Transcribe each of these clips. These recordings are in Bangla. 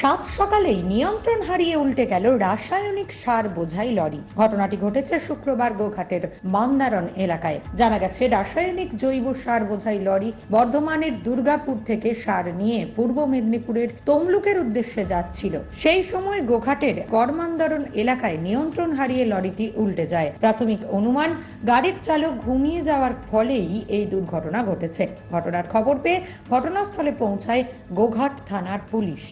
সাত সকালেই নিয়ন্ত্রণ হারিয়ে উল্টে গেল রাসায়নিক সার বোঝাই লরি। ঘটনাটি ঘটেছে শুক্রবার গোঘাটের মান্দারণ এলাকায়। জানা গেছে, রাসায়নিক জৈব সার বোঝাই লরি বর্ধমানের দুর্গাপুর থেকে সার নিয়ে পূর্ব মেদিনীপুরের তমলুকের উদ্দেশ্যে যাচ্ছিল। সেই সময় গোঘাটের গড়মান্দারণ এলাকায় নিয়ন্ত্রণ হারিয়ে লরিটি উল্টে যায়। প্রাথমিক অনুমান, গাড়ির চালক ঘুমিয়ে যাওয়ার ফলেই এই দুর্ঘটনা ঘটেছে। ঘটনার খবর পেয়ে ঘটনাস্থলে পৌঁছায় গোঘাট থানার পুলিশ।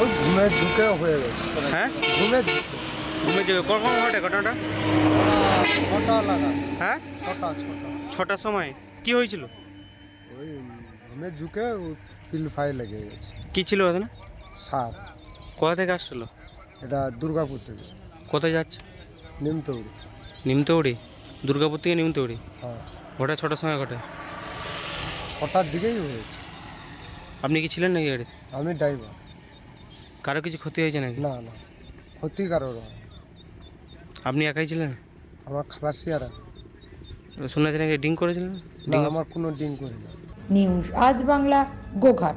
ওই ঘুমে ঝুঁকে হয়ে গেছে। হ্যাঁ? ঘুমে ঘুমে যাবে কখন ঘটে ঘটনাটা? ছটা লাগা হ্যাঁ? ছটা ছটা। ছটার সময়। কি হয়েছিল? ওই ঘুমে ঝুঁকে পিলফাই লেগে গেছে। কি ছিল ওখানে? সাপ। কোথা থেকে আসছিল? এটা দুর্গাপুর থেকে। কোথায় যাচ্ছে? নিমতৌড়ি। নিমতৌড়ি? দুর্গাপুর থেকে নিমতৌড়ি? হ্যাঁ। ঘটে ছটার সময় ঘটে। ছটার দিকেই হয়েছে। আপনি কি ছিলেন নাকি গাড়ি আমি ড্রাইভার কারও কিছু ক্ষতি হয়েছে নাকি? না না। ক্ষতি কারোর আপনি একাই ছিলেন? আমার খালাসিয়ারা শোনা যাচ্ছে নাকি ডিং করেছিলেন? না আমার কোনো ডিং করে না নিউজ আজ বাংলা গোঘাট।